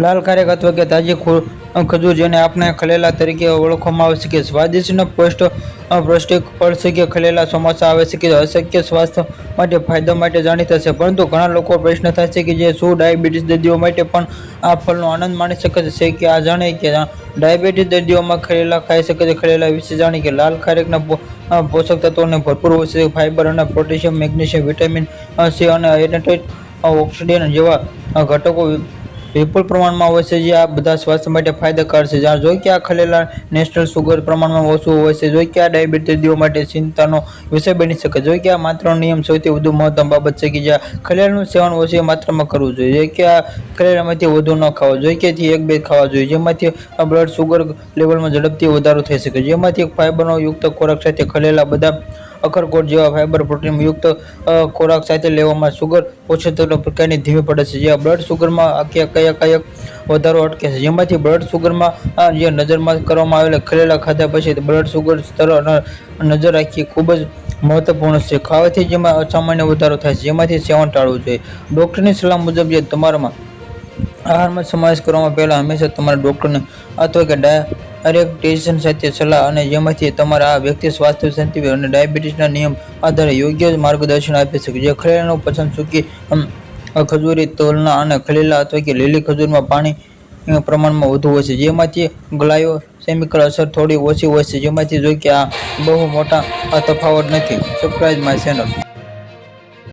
લાલ ખારેક અથવા કે તાજી ખજૂર જેને આપણે ખલેલા તરીકે ઓળખવામાં આવે છે કે સ્વાદિષ્ટ પૌષ્ટ પૌષ્ટિક ફળ કે ખલેલા ચોમાસા આવે છે કે અશક્ય સ્વાસ્થ્ય માટે ફાયદા માટે જાણીતા છે. પરંતુ ઘણા લોકો પ્રશ્ન થાય છે કે જે શું ડાયાબિટીસ દર્દીઓ માટે પણ આ ફળનો આનંદ માણી શકે છે? કે આ જાણે કે ડાયાબિટીસ દર્દીઓમાં ખલેલા ખાઈ શકે છે. ખલેલા વિશે જાણી કે લાલ ખારેકના પોષક તત્વોને ભરપૂર હોય છે. ફાઇબર અને પોટેશિયમ, મેગ્નેશિયમ, વિટામિન સી અને એનેટોઇડ ઓક્સિડેન જેવા ઘટકો વિપુલ પ્રમાણમાં હોય છે જે આ બધા સ્વાસ્થ્ય માટે ફાયદાકાર છે. જ્યાં જોઈ કે આ ખલેલા નેશનલ સુગર પ્રમાણમાં ઓછું હોય છે. જોઈ કે આ ડાયાબિટીસ દર્દીઓ માટે ચિંતાનો વિષય બની શકે. જોઈ કે આ માત્ર નિયમ સૌથી વધુ મહત્તમ બાબત છે કે જ્યાં ખલેલાનું સેવન ઓછી માત્રામાં કરવું જોઈએ. જોઈ કે આ ખલેલામાંથી વધુ ન ખાવો જોઈએ. કે એક બે ખાવા જોઈએ. જેમાંથી બ્લડ સુગર લેવલમાં ઝડપથી વધારો થઈ શકે. જેમાંથી એક ફાઇબરનો યુક્ત ખોરાક સાથે ખલેલા બધા અખરકોટ જેવા ફાઇબર પ્રોટીન યુક્ત ખોરાક સાથે લેવામાં સુગર ઓછો થતો પ્રકારની ધીમી પડે છે. જે બ્લડ સુગરમાં કયા કયા કયા વધારો અટકે છે? જેમાંથી બ્લડ સુગરમાં જે નજરમાં કરવામાં આવેલા ખલેલા ખાધા પછી બ્લડ સુગર સ્તર નજર રાખી ખૂબ જ મહત્વપૂર્ણ છે. ખાવાથી જેમાં અસામાન્ય વધારો થાય છે. જેમાંથી સેવન ટાળવું જોઈએ. ડૉક્ટરની સલાહ મુજબ જે તમારામાં આહારમાં સમાવેશ કરવામાં પહેલાં હંમેશા તમારા ડૉક્ટરને અથવા કે ડાયરેક્ટેશન સાથે સલાહ અને જેમાંથી તમારા આ વ્યક્તિ સ્વાસ્થ્ય સંતિવી અને ડાયાબિટીસના નિયમ આધારે યોગ્ય માર્ગદર્શન આપી શકે. જે ખરેલાનું પસંદ સૂકી ખજૂરી, તોલના અને ખલેલા અથવા કે લીલી ખજૂરમાં પાણી પ્રમાણમાં વધુ હોય છે. જેમાંથી ગ્લાયોસેમિકલ અસર થોડી ઓછી હોય છે. જેમાંથી જો કે આ બહુ મોટા તફાવત નથી. Subscribe my channel